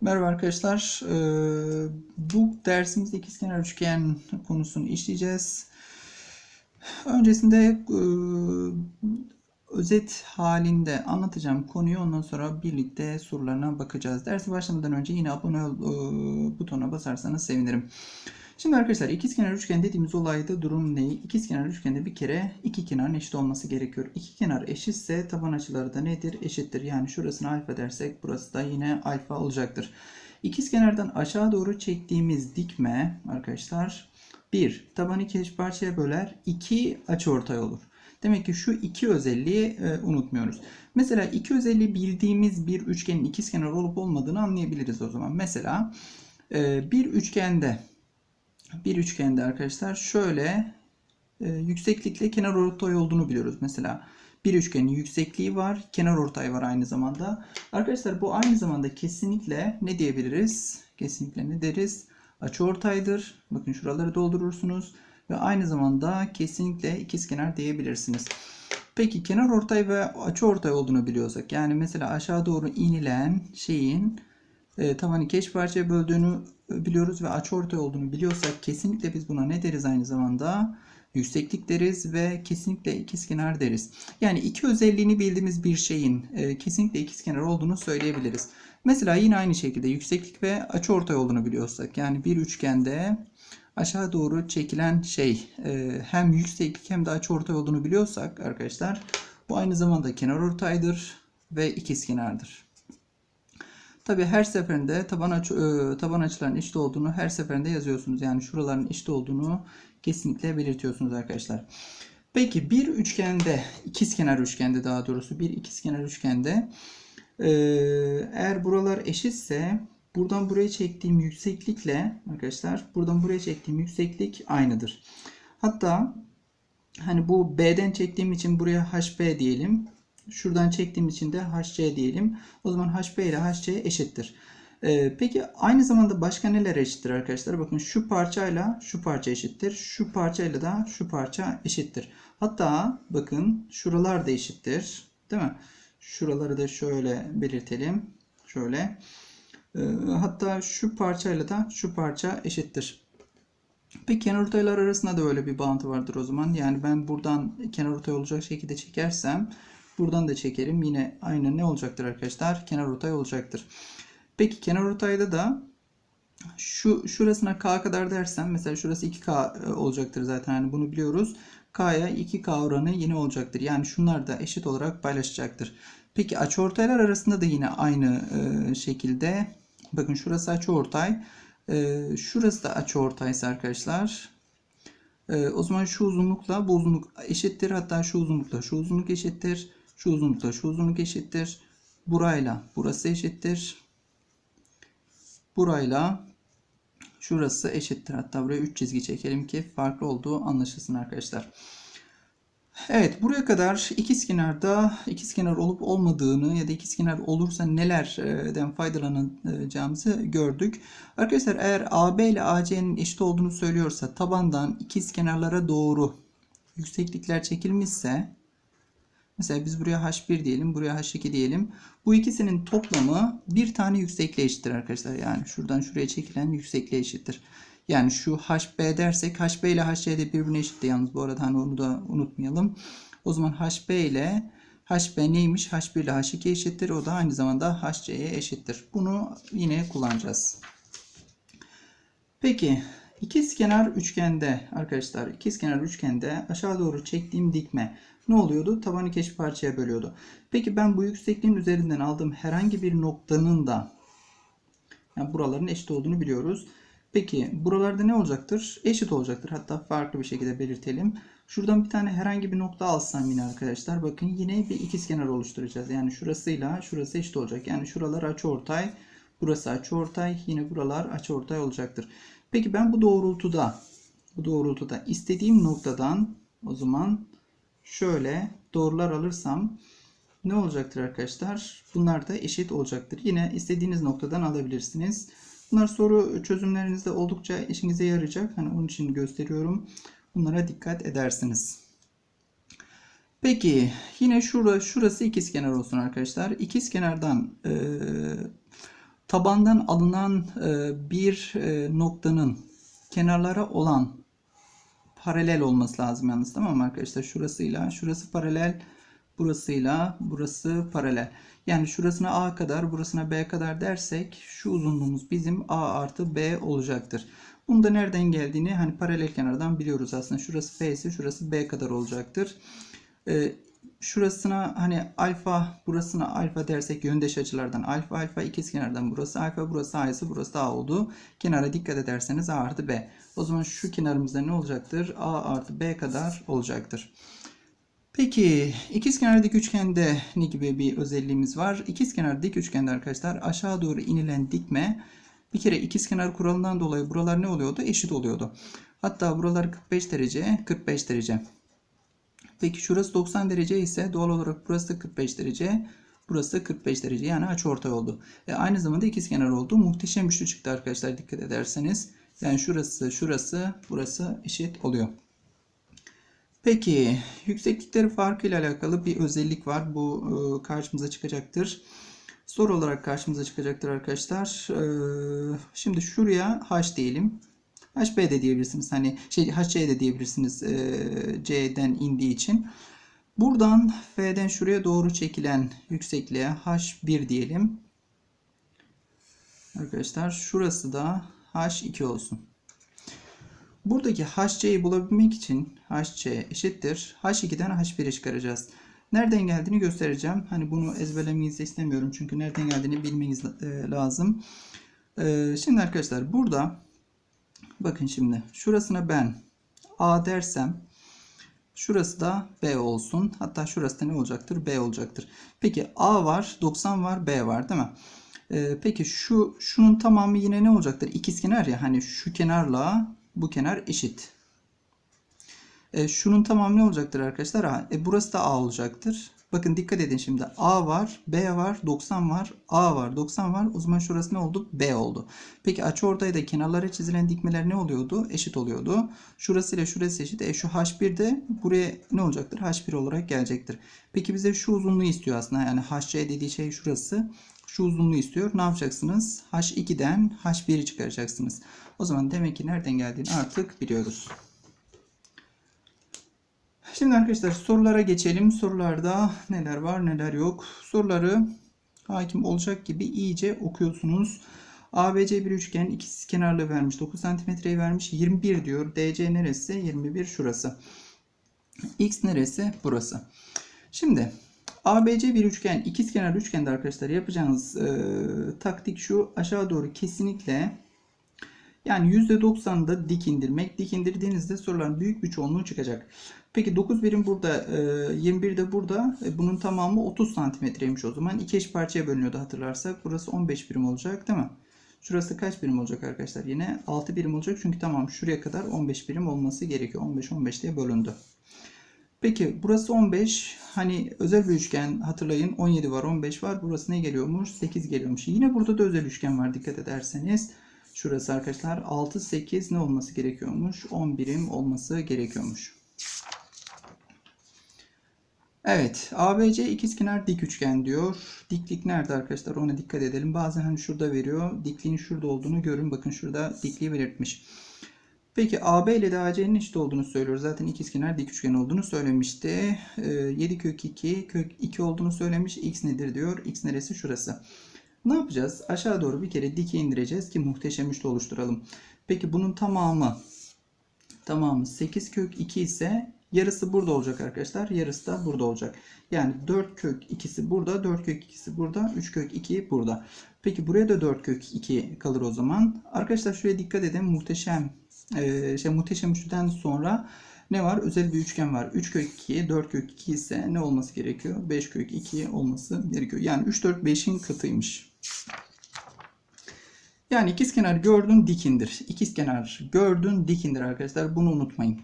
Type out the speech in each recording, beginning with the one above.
Merhaba arkadaşlar. Ee, Bu dersimizde ikizkenar üçgen konusunu işleyeceğiz. Öncesinde e, özet halinde anlatacağım konuyu. Ondan sonra birlikte sorularına bakacağız. Dersi başlamadan önce yine abone ol e, butonuna basarsanız sevinirim. Şimdi arkadaşlar ikizkenar üçgen dediğimiz olayda durum ne? İkizkenar üçgende bir kere iki kenarın eşit olması gerekiyor. İki kenar eşitse taban açıları da nedir? Eşittir. Yani şurasını alfa dersek burası da yine alfa olacaktır. İkizkenardan aşağı doğru çektiğimiz dikme arkadaşlar 1 tabanı iki eş parçaya böler 2 açıortay olur. Demek ki şu iki özelliği e, unutmuyoruz. Mesela iki özelliği bildiğimiz bir üçgenin ikizkenar olup olmadığını anlayabiliriz o zaman. Mesela e, bir üçgende bir üçgende arkadaşlar şöyle e, yükseklikle kenar ortay olduğunu biliyoruz. Mesela bir üçgenin yüksekliği var, kenar ortay var aynı zamanda. Arkadaşlar bu aynı zamanda kesinlikle ne diyebiliriz? Kesinlikle ne deriz? Açıortaydır. Bakın şuraları doldurursunuz ve aynı zamanda kesinlikle ikizkenar diyebilirsiniz. Peki kenar ortay ve açıortay olduğunu biliyorsak yani mesela aşağı doğru inilen şeyin e, tabanı keş parçaya böldüğünü biliyoruz ve açıortay olduğunu biliyorsak kesinlikle biz buna ne deriz aynı zamanda? Yükseklik deriz ve kesinlikle ikizkenar deriz. Yani iki özelliğini bildiğimiz bir şeyin e, kesinlikle ikizkenar olduğunu söyleyebiliriz. Mesela yine aynı şekilde yükseklik ve açıortay olduğunu biliyorsak yani bir üçgende aşağı doğru çekilen şey e, hem yükseklik hem de açıortay olduğunu biliyorsak arkadaşlar bu aynı zamanda kenar ortaydır ve ikizkenardır. Tabi her seferinde taban, açı, e, taban açıların eşit olduğunu her seferinde yazıyorsunuz. Yani şuraların eşit olduğunu kesinlikle belirtiyorsunuz arkadaşlar. Peki bir üçgende, ikizkenar üçgende daha doğrusu bir ikizkenar üçgende e, eğer buralar eşitse buradan buraya çektiğim yükseklikle arkadaşlar buradan buraya çektiğim yükseklik aynıdır. Hatta hani bu B'den çektiğim için buraya HB diyelim. Şuradan çektiğim için de HC diyelim. O zaman HB ile HC eşittir. Ee, peki aynı zamanda başka neler eşittir arkadaşlar? Bakın şu parçayla şu parça eşittir. Şu parçayla da şu parça eşittir. Hatta bakın şuralar da eşittir. Değil mi? Şuraları da şöyle belirtelim. Şöyle. Ee, hatta şu parçayla da şu parça eşittir. Peki kenarortaylar arasında da öyle bir bağıntı vardır o zaman. Yani ben buradan kenarortay olacak şekilde çekersem buradan da çekerim. Yine aynı ne olacaktır arkadaşlar? Kenarortay olacaktır. Peki kenarortayda da şu şurasına k kadar dersem mesela şurası 2k olacaktır zaten hani bunu biliyoruz. K'ya 2k oranı yine olacaktır. Yani şunlar da eşit olarak paylaşacaktır. Peki açıortaylar arasında da yine aynı şekilde bakın şurası açıortay. Şurası da açıortaysa arkadaşlar o zaman şu uzunlukla bu uzunluk eşittir. Hatta şu uzunlukla şu uzunluk eşittir. Şu uzunlukla şu uzunluk eşittir. Burayla burası eşittir. Burayla şurası eşittir. Hatta buraya 3 çizgi çekelim ki farklı olduğu anlaşılsın arkadaşlar. Evet buraya kadar ikizkenarda ikizkenar olup olmadığını ya da ikizkenar olursa nelerden faydalanacağımızı gördük. Arkadaşlar eğer AB ile AC'nin eşit olduğunu söylüyorsa tabandan ikizkenarlara doğru yükseklikler çekilmişse mesela biz buraya H1 diyelim buraya H2 diyelim. Bu ikisinin toplamı bir tane yüksekliğe eşittir arkadaşlar. Yani şuradan şuraya çekilen yüksekliğe eşittir. Yani şu HB dersek HB ile HC de birbirine eşitti yalnız bu arada hani onu da unutmayalım. O zaman HB ile HB neymiş? H1 ile H2 eşittir. O da aynı zamanda HC'ye eşittir. Bunu yine kullanacağız. Peki ikizkenar üçgende arkadaşlar ikizkenar üçgende aşağı doğru çektiğim dikme ne oluyordu? Tabanı eş parçaya bölüyordu. Peki ben bu yüksekliğin üzerinden aldığım herhangi bir noktanın da yani buraların eşit olduğunu biliyoruz. Peki buralarda ne olacaktır? Eşit olacaktır. Hatta farklı bir şekilde belirtelim. Şuradan bir tane herhangi bir nokta alsam yine arkadaşlar bakın yine bir ikizkenar oluşturacağız. Yani şurasıyla şurası eşit olacak. Yani şuralar açıortay, burası açıortay, yine buralar açıortay olacaktır. Peki ben bu doğrultuda bu doğrultuda istediğim noktadan o zaman şöyle doğrular alırsam ne olacaktır arkadaşlar? Bunlar da eşit olacaktır. Yine istediğiniz noktadan alabilirsiniz. Bunlar soru çözümlerinizde oldukça işinize yarayacak. Hani onun için gösteriyorum. Bunlara dikkat edersiniz. Peki yine şurada şurası ikizkenar olsun arkadaşlar. İkizkenardan e, tabandan alınan e, bir e, noktanın kenarlara olan paralel olması lazım yalnız tamam mı arkadaşlar? Şurasıyla şurası paralel, burasıyla burası paralel. Yani şurasına A kadar, burasına B kadar dersek şu uzunluğumuz bizim A artı B olacaktır. Bunu da nereden geldiğini hani paralel kenardan biliyoruz aslında. Şurası F ise şurası B kadar olacaktır. Ee, şurasına hani alfa burasına alfa dersek yöndeş açılardan alfa alfa ikizkenardan burası alfa burası A ise burası A oldu. Kenara dikkat ederseniz A artı B. O zaman şu kenarımızda ne olacaktır? A artı B kadar olacaktır. Peki ikizkenar dik üçgende ne gibi bir özelliğimiz var? İkizkenar dik üçgende arkadaşlar aşağı doğru inilen dikme bir kere ikizkenar kuralından dolayı buralar ne oluyordu? Eşit oluyordu. Hatta buralar 45 derece, 45 derece. Peki şurası 90 derece ise doğal olarak burası da 45 derece. Burası da 45 derece. Yani açıortay oldu. E aynı zamanda ikizkenar oldu. Muhteşem üçlü çıktı arkadaşlar dikkat ederseniz. Yani şurası, şurası, burası eşit oluyor. Peki yükseklikleri farkı ile alakalı bir özellik var. Bu e, karşımıza çıkacaktır. Soru olarak karşımıza çıkacaktır arkadaşlar. E, şimdi şuraya h diyelim. HB de diyebilirsiniz. Hani şey HC de diyebilirsiniz. E, C'den indiği için. Buradan F'den şuraya doğru çekilen yüksekliğe H1 diyelim. Arkadaşlar şurası da H2 olsun. Buradaki HC'yi bulabilmek için HC eşittir. H2'den H1'i çıkaracağız. Nereden geldiğini göstereceğim. Hani bunu ezberlemenizi istemiyorum. Çünkü nereden geldiğini bilmeniz e, lazım. E, şimdi arkadaşlar burada bakın şimdi şurasına ben A dersem şurası da B olsun. Hatta şurası da ne olacaktır? B olacaktır. Peki A var, 90 var, B var değil mi? E, peki şu şunun tamamı yine ne olacaktır? İkizkenar ya hani şu kenarla bu kenar eşit. E, şunun tamamı ne olacaktır arkadaşlar? A. E, burası da A olacaktır. Bakın dikkat edin şimdi. A var, B var, 90 var, A var, 90 var. O zaman şurası ne oldu? B oldu. Peki açıortayda kenarlara çizilen dikmeler ne oluyordu? Eşit oluyordu. Şurası ile şurası eşit. E şu H1 de buraya ne olacaktır? H1 olarak gelecektir. Peki bize şu uzunluğu istiyor aslında. Yani HC dediği şey şurası. Şu uzunluğu istiyor. Ne yapacaksınız? H2'den H1'i çıkaracaksınız. O zaman demek ki nereden geldiğini artık biliyoruz. Şimdi arkadaşlar sorulara geçelim. Sorularda neler var neler yok. Soruları hakim olacak gibi iyice okuyorsunuz. ABC bir üçgen ikisi kenarlı vermiş. 9 santimetreyi vermiş. 21 diyor. DC neresi? 21 şurası. X neresi? Burası. Şimdi ABC bir üçgen, ikizkenar üçgende arkadaşlar yapacağınız e, taktik şu. Aşağı doğru kesinlikle yani %90'da dik indirmek. Dik indirdiğinizde soruların büyük bir çoğunluğu çıkacak. Peki 9 birim burada, 21 de burada. E, bunun tamamı 30 santimetreymiş o zaman. İki eş parçaya bölünüyordu hatırlarsak. Burası 15 birim olacak değil mi? Şurası kaç birim olacak arkadaşlar? Yine 6 birim olacak. Çünkü tamam şuraya kadar 15 birim olması gerekiyor. 15-15 diye bölündü. Peki burası 15. Hani özel bir üçgen hatırlayın. 17 var 15 var. Burası ne geliyormuş? 8 geliyormuş. Yine burada da özel üçgen var dikkat ederseniz. Şurası arkadaşlar 6, 8 ne olması gerekiyormuş? 10 birim olması gerekiyormuş. Evet, ABC ikizkenar dik üçgen diyor. Diklik nerede arkadaşlar? Ona dikkat edelim. Bazen hani şurada veriyor. Dikliğin şurada olduğunu görün. Bakın şurada dikliği belirtmiş. Peki AB ile de AC'nin eşit olduğunu söylüyoruz. Zaten ikizkenar dik üçgen olduğunu söylemişti. 7 kök 2, kök 2 olduğunu söylemiş. X nedir diyor. X neresi? Şurası. Ne yapacağız? Aşağı doğru bir kere dike indireceğiz ki muhteşem üçlü oluşturalım. Peki bunun tamamı tamamı 8 kök 2 ise yarısı burada olacak arkadaşlar. Yarısı da burada olacak. Yani 4 kök 2'si burada, 4 kök 2'si burada, 3 kök 2 burada. Peki buraya da 4 kök 2 kalır o zaman. Arkadaşlar şuraya dikkat edin. Muhteşem e, şey muhteşem üçlüden sonra ne var? Özel bir üçgen var. 3 kök 2, 4 kök 2 ise ne olması gerekiyor? 5 kök 2 olması gerekiyor. Yani 3, 4, 5'in katıymış. Yani ikizkenar gördün dikindir. İkizkenar gördün dikindir arkadaşlar. Bunu unutmayın.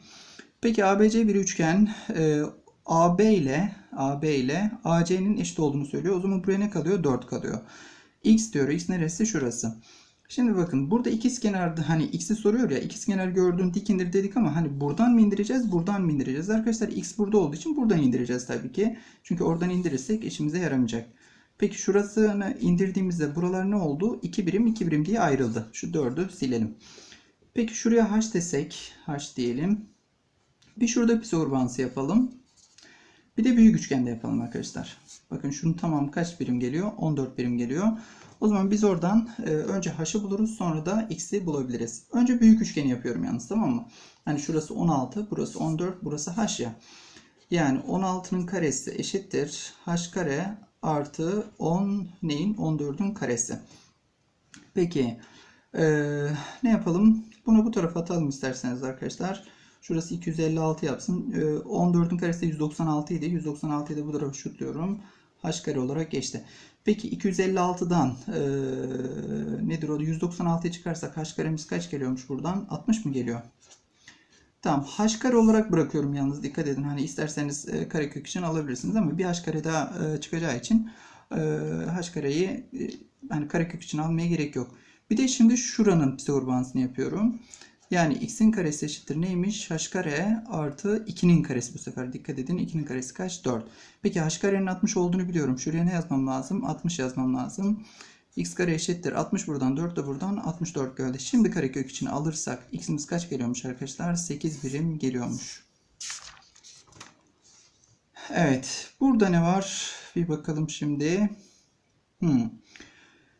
Peki ABC bir üçgen e, AB ile AB ile AC'nin eşit olduğunu söylüyor. O zaman buraya ne kalıyor? 4 kalıyor. X diyor. X neresi? Şurası. Şimdi bakın burada ikizkenarda hani x'i soruyor ya ikizkenar gördün dik indir dedik ama hani buradan mı indireceğiz buradan mı indireceğiz? Arkadaşlar x burada olduğu için buradan indireceğiz tabii ki. Çünkü oradan indirirsek işimize yaramayacak. Peki şurasını indirdiğimizde buralar ne oldu? 2 birim 2 birim diye ayrıldı. Şu 4'ü silelim. Peki şuraya h desek. h diyelim. Bir şurada Pisagor bağıntısı yapalım. Bir de büyük üçgende yapalım arkadaşlar. Bakın şunun tamam kaç birim geliyor? 14 birim geliyor. O zaman biz oradan e, önce h'ı buluruz sonra da x'i bulabiliriz. Önce büyük üçgeni yapıyorum yalnız tamam mı? Hani şurası 16, burası 14, burası h ya. Yani 16'nın karesi eşittir h kare artı 10 neyin? 14'ün karesi. Peki e, ne yapalım? Bunu bu tarafa atalım isterseniz arkadaşlar. Şurası 256 yapsın. E, 14'ün karesi de 196 idi. 196'yı da bu tarafa şutluyorum. h kare olarak geçti. Peki 256'dan e, nedir o? 196'ya çıkarsak h karemiz kaç geliyormuş buradan? 60 mı geliyor? Tamam. H olarak bırakıyorum yalnız. Dikkat edin. Hani isterseniz e, karekök için alabilirsiniz ama bir h kare daha e, çıkacağı için e, h kareyi e, hani karekök için almaya gerek yok. Bir de şimdi şuranın Pisagor bağıntısını yapıyorum. Yani x'in karesi eşittir neymiş? h kare artı 2'nin karesi bu sefer. Dikkat edin 2'nin karesi kaç? 4. Peki h karenin 60 olduğunu biliyorum. Şuraya ne yazmam lazım? 60 yazmam lazım. X kare eşittir. 60 buradan 4 de buradan 64 geldi. Şimdi karekök için alırsak x'imiz kaç geliyormuş arkadaşlar? 8 birim geliyormuş. Evet. Burada ne var? Bir bakalım şimdi. Hmm.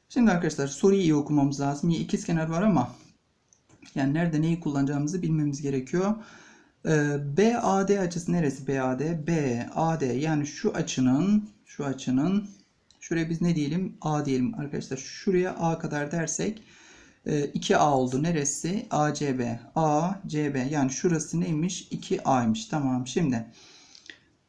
Şimdi arkadaşlar soruyu iyi okumamız lazım. İkizkenar var ama yani nerede neyi kullanacağımızı bilmemiz gerekiyor. Ee, BAD açısı neresi BAD? BAD yani şu açının şu açının şuraya biz ne diyelim? A diyelim arkadaşlar. Şuraya A kadar dersek 2A oldu. Neresi? ACB. ACB yani şurası neymiş? 2A'ymış. Tamam. Şimdi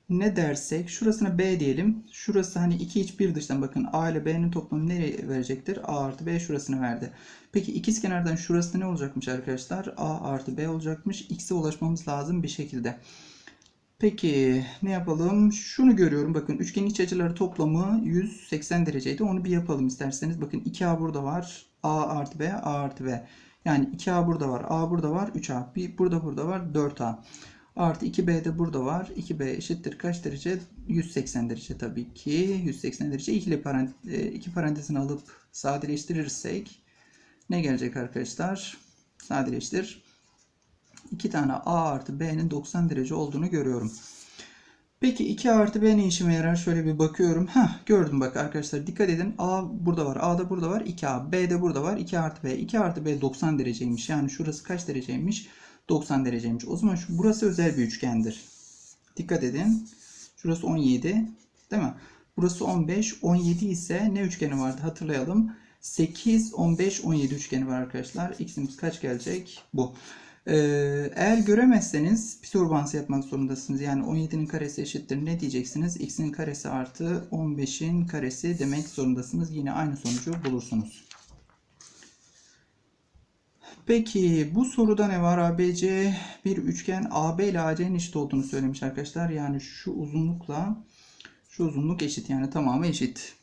ne dersek şurasına B diyelim. Şurası hani 2 iç bir dıştan bakın A ile B'nin toplamı nereye verecektir? A artı B şurasını verdi. Peki ikiz kenardan şurası ne olacakmış arkadaşlar? A artı B olacakmış. X'e ulaşmamız lazım bir şekilde. Peki ne yapalım? Şunu görüyorum. Bakın üçgenin iç açıları toplamı 180 dereceydi. Onu bir yapalım isterseniz. Bakın 2A burada var. A artı B, A artı B. Yani 2A burada var. A burada var. 3A. Bir burada burada var. 4A. Artı 2B de burada var. 2B eşittir kaç derece? 180 derece tabii ki. 180 derece. İkili parant iki parantezini alıp sadeleştirirsek ne gelecek arkadaşlar? Sadeleştir. 2 tane A artı B'nin 90 derece olduğunu görüyorum. Peki 2 artı B ne işime yarar? Şöyle bir bakıyorum. Heh, gördüm bak arkadaşlar dikkat edin. A burada var. A da burada var. 2A. B de burada var. 2 artı B. 2 artı B 90 dereceymiş. Yani şurası kaç dereceymiş? 90 dereceymiş. O zaman şu, burası özel bir üçgendir. Dikkat edin. Şurası 17. Değil mi? Burası 15. 17 ise ne üçgeni vardı? Hatırlayalım. 8, 15, 17 üçgeni var arkadaşlar. X'imiz kaç gelecek? Bu. Ee, eğer göremezseniz Pisagor bağıntısı yapmak zorundasınız. Yani 17'nin karesi eşittir. Ne diyeceksiniz? X'in karesi artı 15'in karesi demek zorundasınız. Yine aynı sonucu bulursunuz. Peki bu soruda ne var? ABC bir üçgen AB ile AC'nin eşit olduğunu söylemiş arkadaşlar. Yani şu uzunlukla şu uzunluk eşit. Yani tamamı eşit.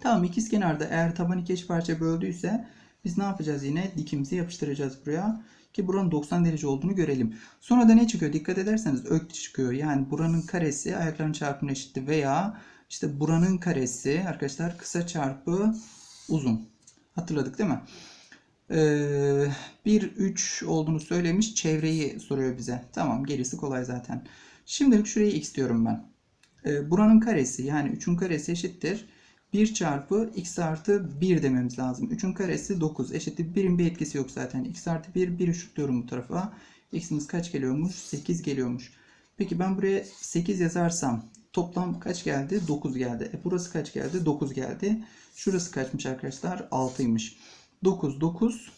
Tamam ikizkenarda eğer taban iki eş parça böldüyse biz ne yapacağız yine? Dikimizi yapıştıracağız buraya. Ki buranın 90 derece olduğunu görelim. Sonra da ne çıkıyor? Dikkat ederseniz ök çıkıyor. Yani buranın karesi ayakların çarpımına eşitti veya işte buranın karesi arkadaşlar kısa çarpı uzun. Hatırladık değil mi? Ee, 1, 3 olduğunu söylemiş. Çevreyi soruyor bize. Tamam gerisi kolay zaten. Şimdilik şuraya x diyorum ben. Ee, buranın karesi yani 3'ün karesi eşittir. 1 çarpı x artı 1 dememiz lazım. 3'ün karesi 9 eşittir. 1'in bir etkisi yok zaten. x artı 1, 1'i şutluyorum bu tarafa. x'imiz kaç geliyormuş? 8 geliyormuş. Peki ben buraya 8 yazarsam toplam kaç geldi? 9 geldi. E burası kaç geldi? 9 geldi. Şurası kaçmış arkadaşlar? 6'ymış. 9, 9,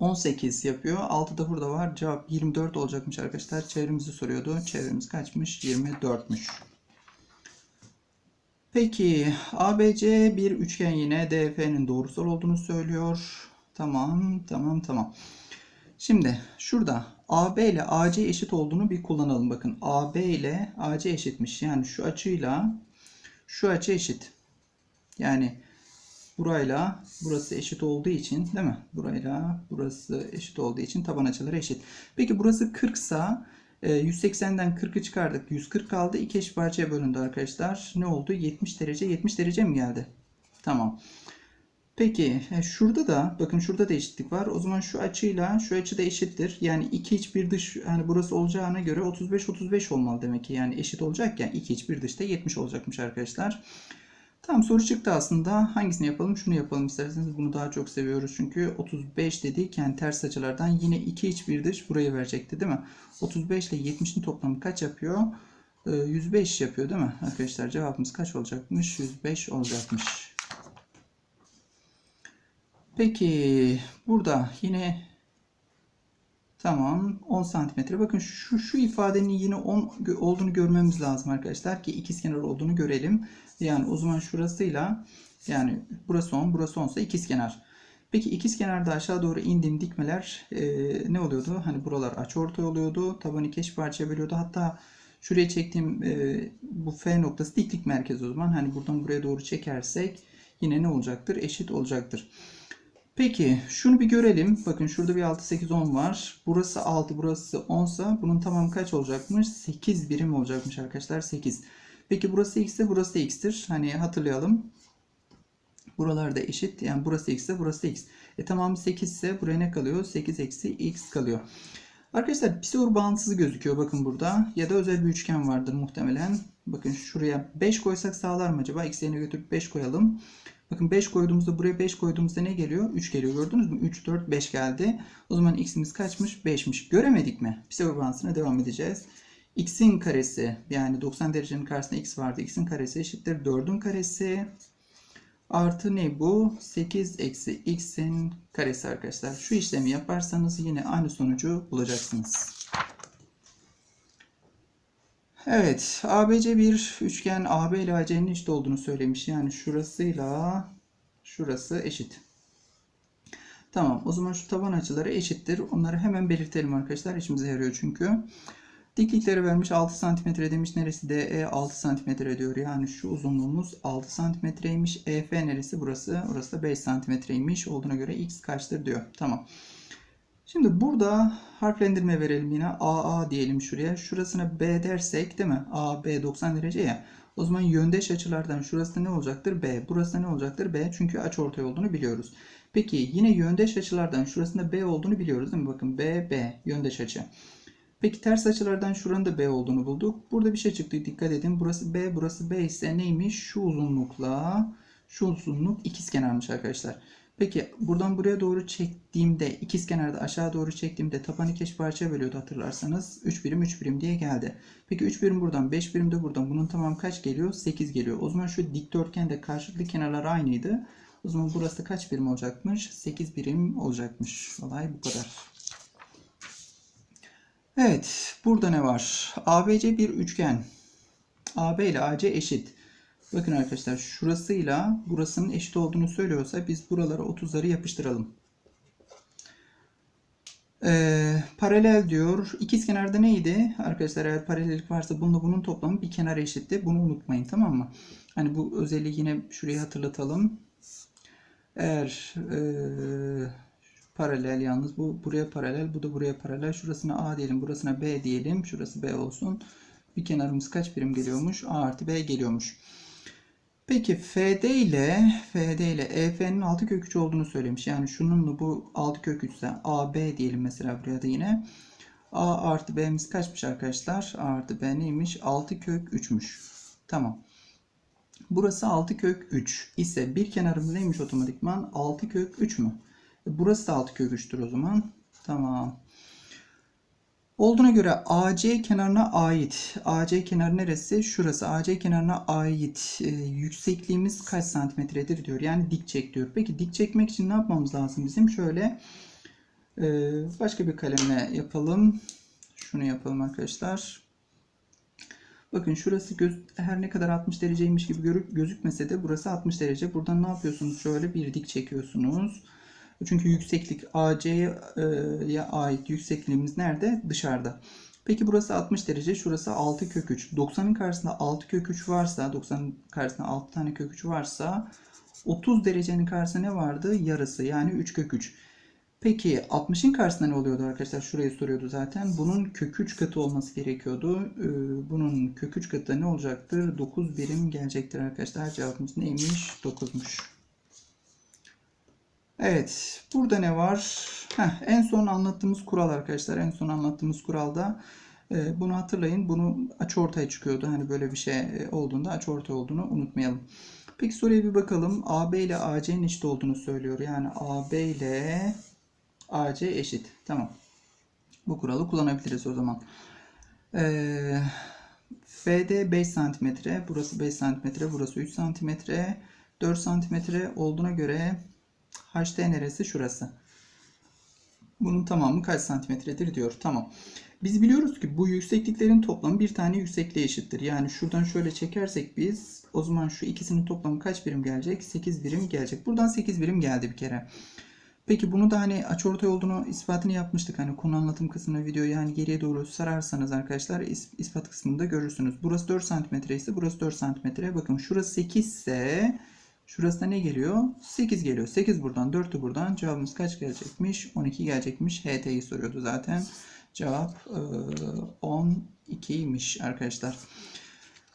18 yapıyor. 6 da burada var. Cevap 24 olacakmış arkadaşlar. Çevremizi soruyordu. Çevremiz kaçmış? 24'müş. Peki ABC bir üçgen yine DF'nin doğrusal olduğunu söylüyor. Tamam, tamam, tamam. Şimdi şurada AB ile AC eşit olduğunu bir kullanalım. Bakın AB ile AC eşitmiş. Yani şu açıyla şu açı eşit. Yani burayla burası eşit olduğu için değil mi? Burayla burası eşit olduğu için taban açıları eşit. Peki burası 40 sa Ee, 180'den 40'ı çıkardık. 140 kaldı. İki eş parçaya bölündü arkadaşlar. Ne oldu? 70 derece. 70 derece mi geldi? Tamam. Peki e, şurada da bakın şurada da eşitlik var. O zaman şu açıyla şu açı da eşittir. Yani iki iç bir dış hani burası olacağına göre 35 35 olmalı demek ki. Yani eşit olacakken iki iç bir dışta 70 olacakmış arkadaşlar. Tam soru çıktı aslında. Hangisini yapalım? Şunu yapalım isterseniz. Bunu daha çok seviyoruz çünkü 35 dediyken ters açılardan yine iki iç bir dış buraya verecekti değil mi? 35 ile 70'in toplamı kaç yapıyor? Ee, 105 yapıyor değil mi? Arkadaşlar cevabımız kaç olacakmış? 105 olacakmış. Peki burada yine tamam 10 santimetre. Bakın şu şu ifadenin yine 10 gö- olduğunu görmemiz lazım arkadaşlar ki ikizkenar olduğunu görelim. Yani o zaman şurasıyla yani burası 10 burası 10 ise ikizkenar. Peki ikizkenarda aşağı doğru indiğim dikmeler e, ne oluyordu? Hani buralar açıortay oluyordu. Tabanı iki eş parçaya bölüyordu. Hatta şuraya çektiğim e, bu F noktası diklik merkezi o zaman. Hani buradan buraya doğru çekersek yine ne olacaktır? Eşit olacaktır. Peki şunu bir görelim. Bakın şurada bir 6, 8, 10 var. Burası 6, burası 10 sa bunun tamamı kaç olacakmış? 8 birim olacakmış arkadaşlar. 8. Peki burası x ise burası x'tir. Hani hatırlayalım. Buralarda eşit. Yani burası x ise burası x. E tamamı 8 ise buraya ne kalıyor? 8 eksi x kalıyor. Arkadaşlar Pisagor bağıntısı gözüküyor bakın burada. Ya da özel bir üçgen vardır muhtemelen. Bakın şuraya 5 koysak sağlar mı acaba? X götürüp 5 koyalım. Bakın 5 koyduğumuzda buraya 5 koyduğumuzda ne geliyor? 3 geliyor gördünüz mü? 3, 4, 5 geldi. O zaman x'imiz kaçmış? 5'miş. Göremedik mi? Pisagor bağıntısına devam edeceğiz. x'in karesi yani 90 derecenin karşısında x vardı. x'in karesi eşittir 4'ün karesi. Artı ne bu? 8 eksi x'in karesi arkadaşlar. Şu işlemi yaparsanız yine aynı sonucu bulacaksınız. Evet, ABC bir üçgen AB ile AC'nin eşit olduğunu söylemiş. Yani şurasıyla şurası eşit. Tamam, o zaman şu taban açıları eşittir. Onları hemen belirtelim arkadaşlar. İşimize yarıyor çünkü. Diklikleri vermiş 6 cm demiş. Neresi DE 6 cm diyor. Yani şu uzunluğumuz 6 cm'ymiş. EF neresi burası? Orası da 5 cm'ymiş. Olduğuna göre x kaçtır diyor. Tamam. Şimdi burada harflendirme verelim yine. AA diyelim şuraya. Şurasına B dersek değil mi? AB 90 derece ya. O zaman yöndeş açılardan şurası ne olacaktır? B. Burası ne olacaktır? B. Çünkü açıortay olduğunu biliyoruz. Peki yine yöndeş açılardan şurasında B olduğunu biliyoruz değil mi? Bakın B, B. Yöndeş açı. Peki ters açılardan şuranın da B olduğunu bulduk. Burada bir şey çıktı. Dikkat edin. Burası B, burası B ise neymiş? Şu uzunlukla şu uzunluk ikizkenarmış arkadaşlar. Peki buradan buraya doğru çektiğimde ikizkenarda aşağı doğru çektiğimde taban iki eş parçaya bölüyordu hatırlarsanız. 3 birim 3 birim diye geldi. Peki 3 birim buradan 5 birim de buradan. Bunun tamam kaç geliyor? 8 geliyor. O zaman şu dikdörtgende karşılıklı kenarlar aynıydı. O zaman burası kaç birim olacakmış? 8 birim olacakmış. Olay bu kadar. Evet, burada ne var? ABC bir üçgen. AB ile AC eşit. Bakın arkadaşlar şurasıyla burasının eşit olduğunu söylüyorsa biz buralara 30'ları yapıştıralım. Ee, paralel diyor. İkizkenarda neydi? Arkadaşlar eğer paralellik varsa bununla bunun toplamı bir kenar eşitti. Bunu unutmayın tamam mı? Hani bu özelliği yine şurayı hatırlatalım. Eğer ee, paralel yalnız bu buraya paralel bu da buraya paralel. Şurasına A diyelim burasına B diyelim. Şurası B olsun. Bir kenarımız kaç birim geliyormuş? A artı B geliyormuş. Peki FD ile FD ile EF'nin 6 kök 3 olduğunu söylemiş. Yani şununla bu 6 kök 3 ise AB diyelim mesela buraya da yine. A artı B'miz kaçmış arkadaşlar? A artı B neymiş? 6 kök 3'müş. Tamam. Burası 6 kök 3 ise bir kenarımız neymiş otomatikman? 6 kök 3 mü? Burası da 6 kök 3'tür o zaman. Tamam. Olduğuna göre AC kenarına ait. AC kenar neresi? Şurası. AC kenarına ait e, yüksekliğimiz kaç santimetredir diyor. Yani dik çek diyor. Peki dik çekmek için ne yapmamız lazım bizim? Şöyle e, başka bir kalemle yapalım. Şunu yapalım arkadaşlar. Bakın şurası göz, her ne kadar 60 dereceymiş gibi görüp gözükmese de burası 60 derece. Buradan ne yapıyorsunuz? Şöyle bir dik çekiyorsunuz. Çünkü yükseklik AC'ye ait yüksekliğimiz nerede? Dışarıda. Peki burası 60 derece, şurası 6 kök 3. 90'ın karşısında 6 kök 3 varsa, 90'ın karşısında 6 tane kök 3 varsa 30 derecenin karşısında ne vardı? Yarısı yani 3 kök 3. Peki 60'ın karşısında ne oluyordu arkadaşlar? Şurayı soruyordu zaten. Bunun kök 3 katı olması gerekiyordu. Ee, Bunun kök 3 katı ne olacaktır? 9 birim gelecektir arkadaşlar. Cevabımız neymiş? 9'muş. Evet. Burada ne var? Heh, en son anlattığımız kural arkadaşlar. En son anlattığımız kuralda e, bunu hatırlayın. Bunu açıortay çıkıyordu. Hani böyle bir şey e, olduğunda açıortay olduğunu unutmayalım. Peki soruya bir bakalım. AB ile AC'nin eşit olduğunu söylüyor. Yani AB ile AC eşit. Tamam. Bu kuralı kullanabiliriz o zaman. Ee, FD 5 cm. Burası 5 cm. Burası 3 cm. 4 cm olduğuna göre HT neresi? Şurası. Bunun tamamı kaç santimetredir diyor. Tamam. Biz biliyoruz ki bu yüksekliklerin toplamı bir tane yüksekliğe eşittir. Yani şuradan şöyle çekersek biz o zaman şu ikisinin toplamı kaç birim gelecek? 8 birim gelecek. Buradan 8 birim geldi bir kere. Peki bunu da hani açıortay olduğunu ispatını yapmıştık. Hani konu anlatım kısmında videoyu yani geriye doğru sararsanız arkadaşlar is- ispat kısmında görürsünüz. Burası 4 cm ise burası 4 cm. Bakın şurası 8 ise şurası da ne geliyor? 8 geliyor. 8 buradan 4'ü buradan cevabımız kaç gelecekmiş? 12 gelecekmiş. HT'yi soruyordu zaten. Cevap e, 12'ymiş arkadaşlar.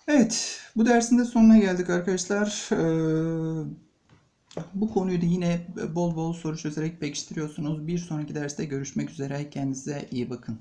Evet, bu dersin de sonuna geldik arkadaşlar. Ee, bu konuyu da yine bol bol soru çözerek pekiştiriyorsunuz. Bir sonraki derste görüşmek üzere. Kendinize iyi bakın.